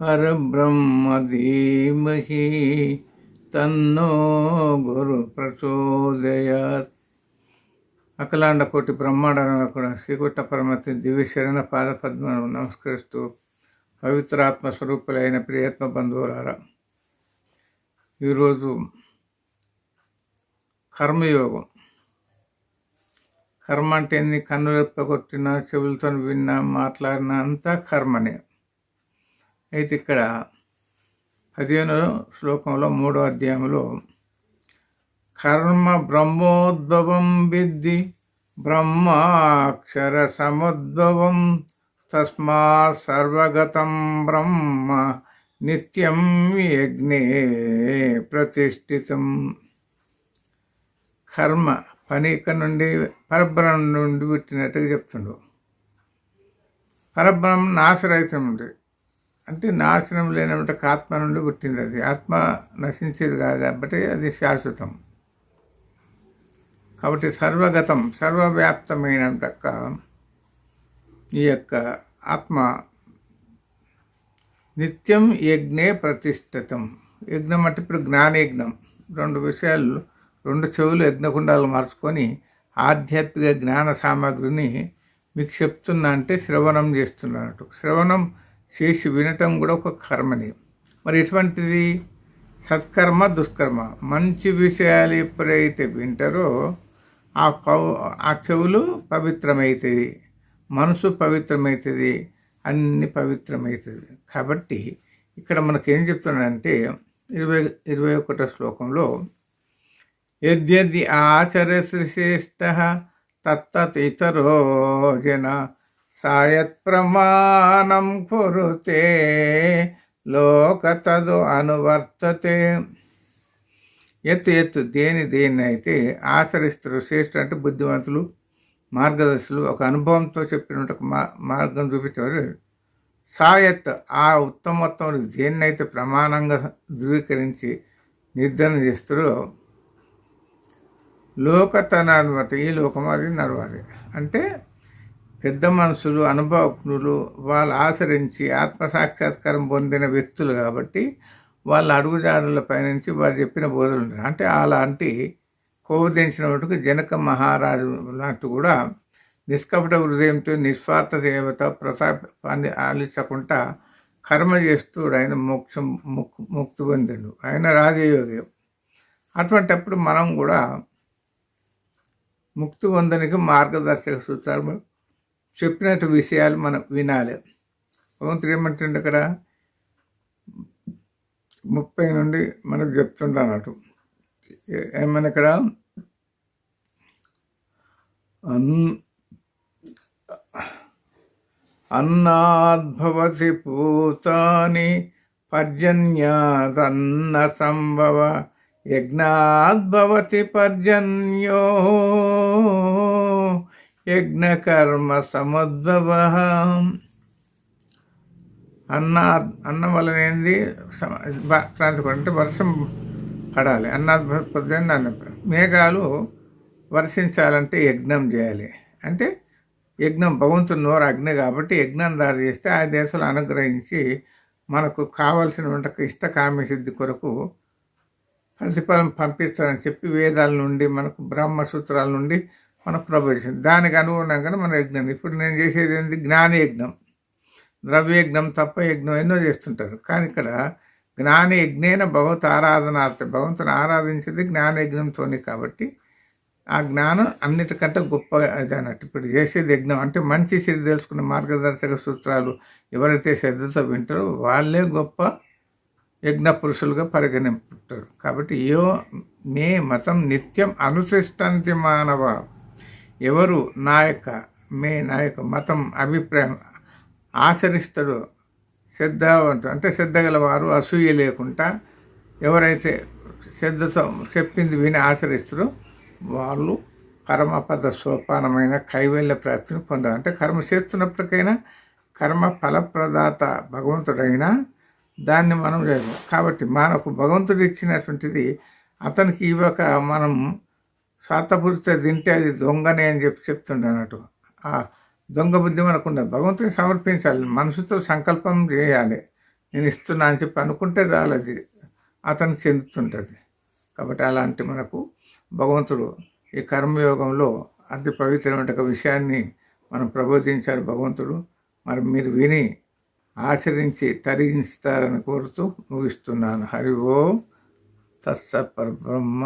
పరబ్రహ్మ ధీమహి తన్నో గురు ప్రచోదయాత్. అఖలాండ కోటి బ్రహ్మాండంలో కూడా శ్రీకృష్ణ పరమతి దివ్య శరణ పాదపద్మను నమస్కరిస్తూ పవిత్రాత్మ స్వరూపులైన ప్రియత్మ బంధువులారా ఈరోజు కర్మయోగం. కర్మ అంటే ఎన్ని? కన్నులెప్పగొట్టినా చెవులతో విన్నా మాట్లాడినా అంతా కర్మనే. అయితే ఇక్కడ పదిహేను శ్లోకంలో మూడో అధ్యాయంలో కర్మ బ్రహ్మోద్భవం విద్ది బ్రహ్మాక్షర సముద్భవం తస్మా సర్వగతం బ్రహ్మ నిత్యం యజ్ఞే ప్రతిష్ఠితం. కర్మ పని ఇక్కడ నుండి పరబ్రహ్మ నుండి పుట్టినట్టుగా చెప్తుండు. పరబ్రహ్మ నాశరహితం ఉంది అంటే నాశనం లేనటువంటి ఆత్మ నుండి పుట్టింది అది. ఆత్మ నశించేది కాదు కాబట్టి అది శాశ్వతం. కాబట్టి సర్వగతం సర్వవ్యాప్తమైన ఈ యొక్క ఆత్మ నిత్యం యజ్ఞే ప్రతిష్ఠితం యజ్ఞం అంటే ఇప్పుడు జ్ఞానయజ్ఞం. రెండు విషయాలు రెండు చెవులు యజ్ఞకుండాలు మార్చుకొని ఆధ్యాత్మిక జ్ఞాన సామాగ్రిని మీకు చెప్తున్నా అంటే శ్రవణం చేస్తున్నట్టు. శ్రవణం చేసి వినటం కూడా ఒక కర్మని. మరి ఎటువంటిది? సత్కర్మ దుష్కర్మ. మంచి విషయాలు ఎప్పుడైతే వింటారో ఆ పౌ ఆ చెవులు పవిత్రమవుతుంది. మనసు పవిత్రమవుతుంది. అన్ని పవిత్రమవుతుంది. కాబట్టి ఇక్కడ మనకేం చెప్తున్నాడంటే ఇరవై ఇరవై ఒకటో శ్లోకంలో యద్యది శ్రీ శ్రేష్ట తత్తతితరో జన సాయత్ ప్రమాణం లోక తదు అనువర్తతే. ఎత్తు ఎత్తు దేని దేని అయితే ఆచరిస్తారు శ్రేష్ఠ అంటే బుద్ధిమంతులు మార్గదర్శులు ఒక అనుభవంతో చెప్పినట్టు ఒక మా మార్గం చూపించేవారు. సాయత్ ఆ ఉత్తమోత్తములు దేన్నైతే ప్రమాణంగా ధృవీకరించి నిర్ధారణ చేస్తారో లోకతనాన్మత ఈ లోకం అది నడవాలి. అంటే పెద్ద మనుషులు అనుభవజ్ఞులు వాళ్ళు ఆచరించి ఆత్మసాక్షాత్కారం పొందిన వ్యక్తులు కాబట్టి వాళ్ళ అడుగుజాడల పైనుంచి వారు చెప్పిన బోధలు అంటే అలాంటి కోవదించిన మటుకు జనక మహారాజు లాంటి కూడా నిష్కపట హృదయంతో నిస్వార్థ సేవత ప్రతాపాన్ని ఆలించకుండా కర్మ చేస్తూ ఆయన మోక్షం ముక్కు ముక్తి పొందిండు. ఆయన రాజయోగి. అటువంటిప్పుడు మనం కూడా ముక్తి పొందడానికి మార్గదర్శక సూత్రాలు చెప్పినట్టు విషయాలు మనం వినాలి. భగవంతుడు ఏమంటుండే అక్కడ? ముప్పై నుండి మనకు చెప్తుంటా అన్నట్టు. ఏమన్నా ఇక్కడ అన్ అన్నాద్భవతి పూతాని పర్జన్యాదన్న సంభవ యజ్ఞాద్భవతి పర్జన్యో యజ్ఞకర్మ సముద్భవ. అన్న అన్నం వలన ఏంది? అంటే వర్షం పడాలి. అన్నాద్భుతం అన్న మేఘాలు వర్షించాలంటే యజ్ఞం చేయాలి. అంటే యజ్ఞం భగవంతుని నోరు అగ్ని కాబట్టి యజ్ఞం దారి చేస్తే ఆ దేశాలు అనుగ్రహించి మనకు కావలసిన ఇష్ట కామ్య సిద్ధి కొరకు ప్రతిఫలం పంపిస్తారని చెప్పి వేదాల నుండి మనకు బ్రహ్మ సూత్రాల నుండి మనకు ప్రబోధించింది దానికి అనుగుణంగానే మన యజ్ఞం. ఇప్పుడు నేను చేసేది ఏంటి జ్ఞానయజ్ఞం. ద్రవ్యయజ్ఞం తప్ప యజ్ఞం ఎన్నో చేస్తుంటారు. కానీ ఇక్కడ జ్ఞాన యజ్ఞేన భగవత్ ఆరాధనార్థం భగవంతుని ఆరాధించేది జ్ఞాన యజ్ఞంతోనే కాబట్టి ఆ జ్ఞానం అన్నిటికంటే గొప్ప అన్నట్టు. ఇప్పుడు చేసేది యజ్ఞం అంటే మంచి చెడు తెలుసుకునే మార్గదర్శక సూత్రాలు ఎవరైతే శ్రద్ధతో వింటారో వాళ్ళే గొప్ప యజ్ఞ పురుషులుగా పరిగణింపుతారు. కాబట్టి ఏ మే మతం నిత్యం అనుసృష్టంతి మానవ ఎవరు నా యొక్క మే నా యొక్క మతం అభిప్రాయం ఆచరిస్తాడో శ్రద్ధవంతు అంటే శ్రద్ధ గలవారు అసూయ లేకుండా ఎవరైతే శ్రద్ధతో చెప్పింది విని ఆచరిస్తారో వాళ్ళు కర్మపద సోపానమైన కైవల్య ప్రాప్తిని పొందారు అంటే కర్మ చేస్తున్నప్పటికైనా కర్మ ఫలప్రదాత భగవంతుడైనా దాన్ని మనం చేయము కాబట్టి మనకు భగవంతుడు ఇచ్చినటువంటిది అతనికి ఇవ్వక మనం స్వార్థపూరిత తింటే అది దొంగనే అని చెప్పి చెప్తుండే అన్నట్టు. ఆ దొంగ బుద్ధి మనకు ఉండదు భగవంతుని సమర్పించాలి. మనసుతో సంకల్పం చేయాలి. నేను ఇస్తున్నా అని చెప్పి అనుకుంటే చాలు అది. అతనికి చెందుతుంటుంది. కాబట్టి అలాంటి మనకు భగవంతుడు ఈ కర్మయోగంలో అతి పవిత్రమైన ఒక విషయాన్ని మనం ప్రబోధించాడు భగవంతుడు. మరి మీరు విని ఆచరించి తరిగిస్తారని కోరుతూ ముగిస్తున్నాను. హరి ఓం. తత్సత్ పరబ్రహ్మ